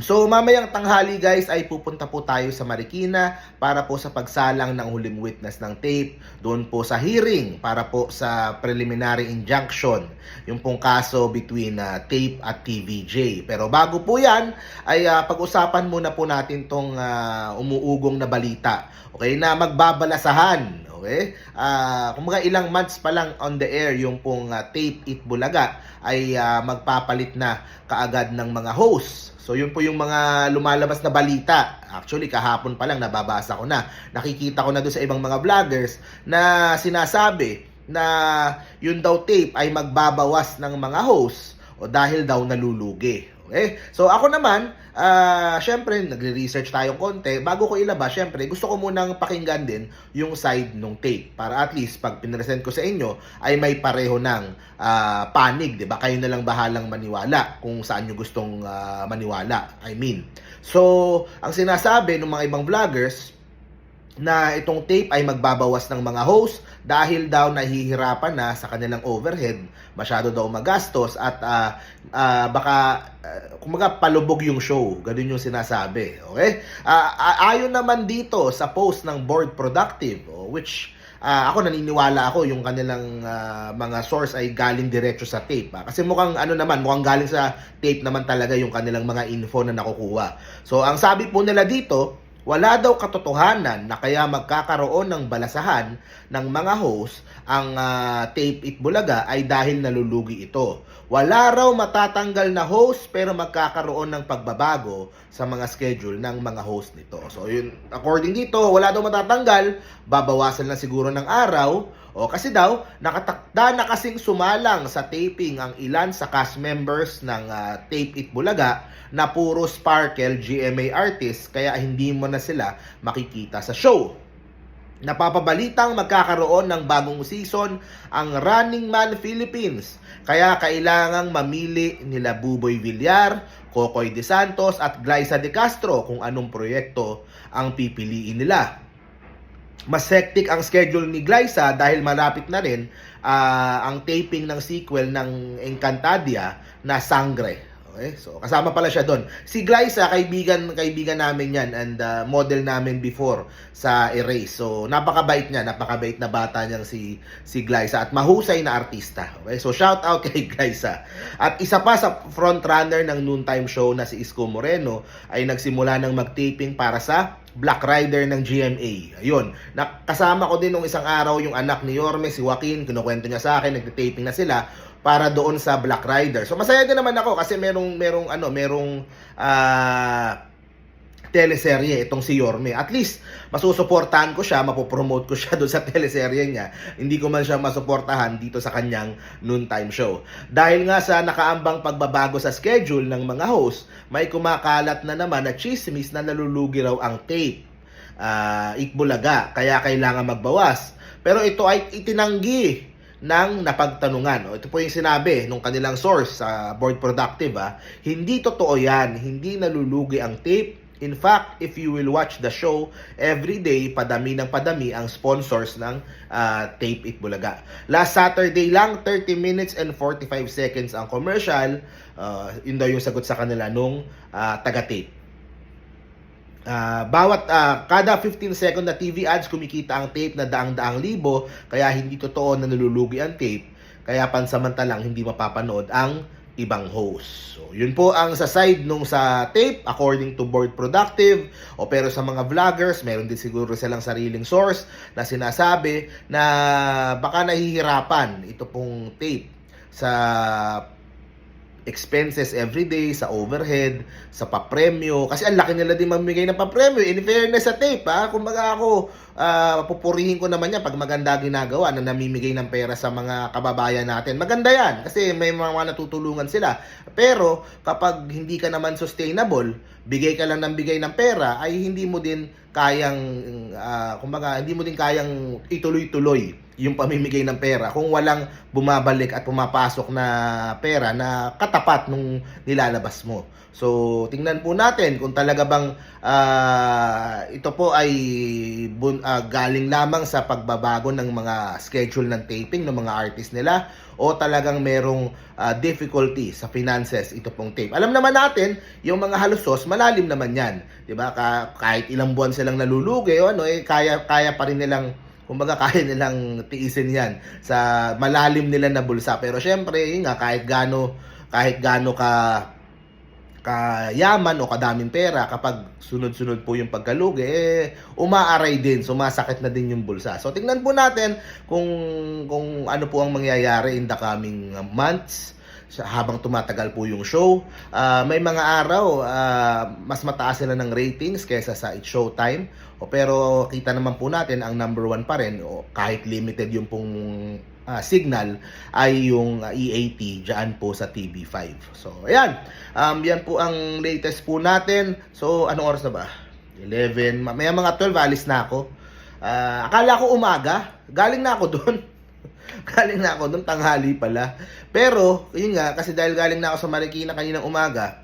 So mamayang tanghali guys ay pupunta po tayo sa Marikina para po sa pagsalang ng huling witness ng tape doon po sa hearing para po sa preliminary injunction yung pong kaso between uh, tape at TVJ. Pero bago po yan ay uh, pag-usapan muna po natin tong uh, umuugong na balita. Okay na magbabalasahan Okay? Kung mga ilang months pa lang on the air yung pong ah, Tape It Bulaga ay ah, magpapalit na kaagad ng mga host. So yun po yung mga lumalabas na balita. Actually kahapon pa lang nababasa ko na. Nakikita ko na doon sa ibang mga vloggers na sinasabi na yun daw tape ay magbabawas ng mga host o dahil daw nalulugi. Okay? So ako naman, ah syempre nagre-research tayong konti. Bago ko ilabas, syempre gusto ko munang pakinggan din yung side nung tape para at least pag pinresent ko sa inyo ay may pareho ng ah, panig, 'di ba? Kayo na lang bahalang maniwala kung saan nyo gustong ah, maniwala. I mean. So, ang sinasabi ng mga ibang vloggers na itong tape ay magbabawas ng mga host dahil daw nahihirapan na sa kanilang overhead, masyado daw magastos at ah, ah, baka uh, kumaga palubog yung show. Ganun yung sinasabi. Okay? Ah, ah, ayon naman dito sa post ng Board Productive, oh, which ah, ako naniniwala ako yung kanilang ah, mga source ay galing diretso sa tape. ah. Kasi mukhang ano naman, mukhang galing sa tape naman talaga yung kanilang mga info na nakukuha. So ang sabi po nila dito, wala daw katotohanan na kaya magkakaroon ng balasahan ng mga host ang ah, Tape It Bulaga ay dahil nalulugi ito. Wala raw matatanggal na host pero magkakaroon ng pagbabago sa mga schedule ng mga host nito. So yun, according dito, wala daw matatanggal, babawasan lang siguro ng araw o kasi daw, nakatakda na kasing sumalang sa taping ang ilan sa cast members ng ah, Tape It Bulaga na puro Sparkle GMA artists kaya hindi mo na sila makikita sa show. Napapabalitang magkakaroon ng bagong season ang Running Man Philippines. Kaya kailangang mamili nila Buboy Villar, Kokoy De Santos at Glyza De Castro kung anong proyekto ang pipiliin nila mas hectic ang schedule ni Glyza dahil malapit na rin ah, ang taping ng sequel ng Encantadia na Sangre. Okay? So, kasama pala siya doon. Si Glyza, kaibigan, kaibigan namin yan and ah, model namin before sa Erase. So, napakabait niya, napakabait na bata niyang si, si Glyza at mahusay na artista. Okay? So, shout out kay Glyza. At isa pa sa frontrunner ng noontime show na si Isko Moreno ay nagsimula ng mag-taping para sa Black Rider ng GMA. Ayun. Nakasama ko din nung isang araw yung anak ni Yorme, si Joaquin. Kinukwento niya sa akin, nagtitaping na sila para doon sa Black Rider. So masaya din naman ako kasi merong merong ano, merong ah teleserye itong si Yorme. At least, masusuportahan ko siya, mapopromote ko siya doon sa teleserye niya. Hindi ko man siya masuportahan dito sa kanyang noontime show. Dahil nga sa nakaambang pagbabago sa schedule ng mga host, may kumakalat na naman na chismis na nalulugi raw ang tape. Ah, ikbulaga, kaya kailangan magbawas. Pero ito ay itinanggi ng napagtanungan. Ito po yung sinabi nung kanilang source sa Board Productive. Ha. Hindi totoo yan. Hindi nalulugi ang tape. In fact, if you will watch the show, every day, padami ng padami ang sponsors ng ah, Tape It Bulaga. Last Saturday lang, 30 minutes and 45 seconds ang commercial. Ah, yun daw yung sagot sa kanila nung ah, taga-tape. Ah, bawat ah, kada 15 second na TV ads kumikita ang tape na daang-daang libo kaya hindi totoo na nalulugi ang tape kaya pansamantalang hindi mapapanood ang ibang host. So, yun po ang sa side nung sa tape according to Board Productive o pero sa mga vloggers, meron din siguro silang sariling source na sinasabi na baka nahihirapan ito pong tape sa expenses every day, sa overhead, sa papremyo. Kasi ang laki nila din mamigay ng papremyo. In fairness sa tape, ha? Kumbaga ako, ah, pupurihin ko naman yan pag maganda ginagawa na namimigay ng pera sa mga kababayan natin. Maganda yan kasi may mga natutulungan sila. Pero kapag hindi ka naman sustainable, bigay ka lang ng bigay ng pera, ay hindi mo din kayang, ah, kumbaga, hindi mo din kayang ituloy-tuloy yung pamimigay ng pera kung walang bumabalik at pumapasok na pera na katapat nung nilalabas mo. So, tingnan po natin kung talaga bang ah, ito po ay bun- ah, galing lamang sa pagbabago ng mga schedule ng taping ng mga artist nila o talagang merong ah, difficulty sa finances ito pong tape. Alam naman natin, yung mga halusos, malalim naman yan. 'Di ba? Ka- kahit ilang buwan silang nalulugi, o ano, eh, kaya, kaya pa rin nilang kumbaga kaya nilang tiisin yan sa malalim nila na bulsa. Pero syempre, nga, kahit gaano, kahit gaano ka kayaman o kadaming pera kapag sunod-sunod po yung pagkalugi eh umaaray din. Sumasakit na din yung bulsa. So tingnan po natin kung kung ano po ang mangyayari in the coming months sa- habang tumatagal po yung show Ah, may mga araw ah, mas mataas sila ng ratings kaysa sa It's Showtime o pero kita naman po natin ang number one pa rin o kahit limited yung pong ah, signal ay yung ah, EAT dyan po sa TV5 so ayan Um, yan po ang latest po natin. So, anong oras na ba? 11. Ma- May mga 12, alis na ako. Ah, akala ko umaga. Galing na ako doon. galing na ako doon, tanghali pala. Pero, yun nga, kasi dahil galing na ako sa Marikina kaninang umaga,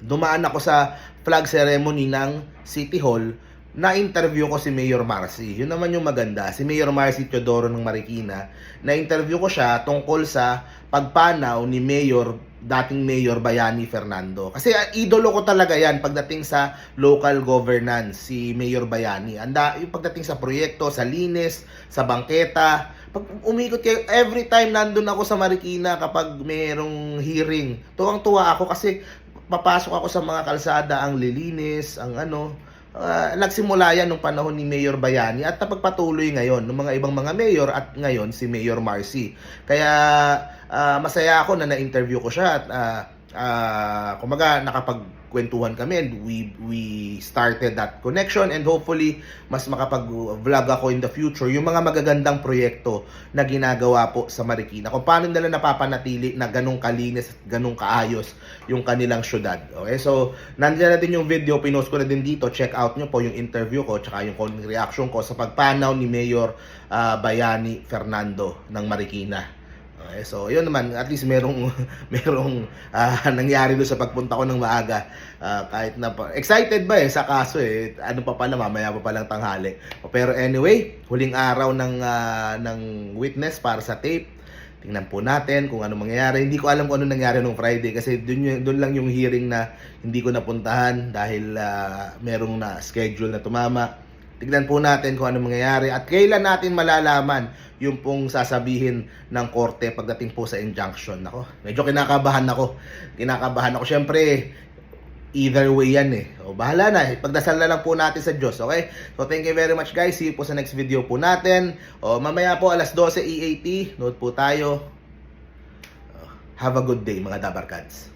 dumaan ako sa flag ceremony ng City Hall na-interview ko si Mayor Marcy. Yun naman yung maganda. Si Mayor Marcy Teodoro ng Marikina, na-interview ko siya tungkol sa pagpanaw ni Mayor, dating Mayor Bayani Fernando. Kasi ah, idolo ko talaga yan pagdating sa local governance, si Mayor Bayani. Anda, yung pagdating sa proyekto, sa linis, sa bangketa, pag umikot kayo, every time nandun ako sa Marikina kapag mayroong hearing, tuwang-tuwa ako kasi papasok ako sa mga kalsada, ang lilinis, ang ano, Ah, nagsimula yan nung panahon ni Mayor Bayani at napagpatuloy ngayon ng mga ibang mga mayor at ngayon si Mayor Marcy. Kaya ah, masaya ako na na-interview ko siya at ah, ah, kumaga nakapagkwentuhan kami and we we started that connection and hopefully mas makapag-vlog ako in the future yung mga magagandang proyekto na ginagawa po sa Marikina. Kung paano nila napapanatili na ganong kalinis, ganong kaayos yung kanilang syudad. Okay, so nandiyan na din yung video, pinost ko na din dito. Check out nyo po yung interview ko tsaka yung reaction ko sa pagpanaw ni Mayor ah, Bayani Fernando ng Marikina. Okay, so yun naman, at least merong merong ah, nangyari doon sa pagpunta ko ng maaga. Ah, kahit na excited ba eh sa kaso eh. Ano pa pala mamaya pa palang tanghali. Pero anyway, huling araw ng ah, ng witness para sa tape. Tingnan po natin kung ano mangyayari. Hindi ko alam kung ano nangyari nung Friday kasi doon doon lang yung hearing na hindi ko napuntahan dahil ah, merong na schedule na tumama. Tignan po natin kung ano mangyayari at kailan natin malalaman yung pong sasabihin ng korte pagdating po sa injunction. Ako, medyo kinakabahan ako. Kinakabahan ako. Siyempre, either way yan eh. O, bahala na. Pagdasal na lang po natin sa Diyos. Okay? So, thank you very much guys. See you po sa next video po natin. O, mamaya po alas 12 EAT. Note po tayo. Have a good day mga Dabarkads.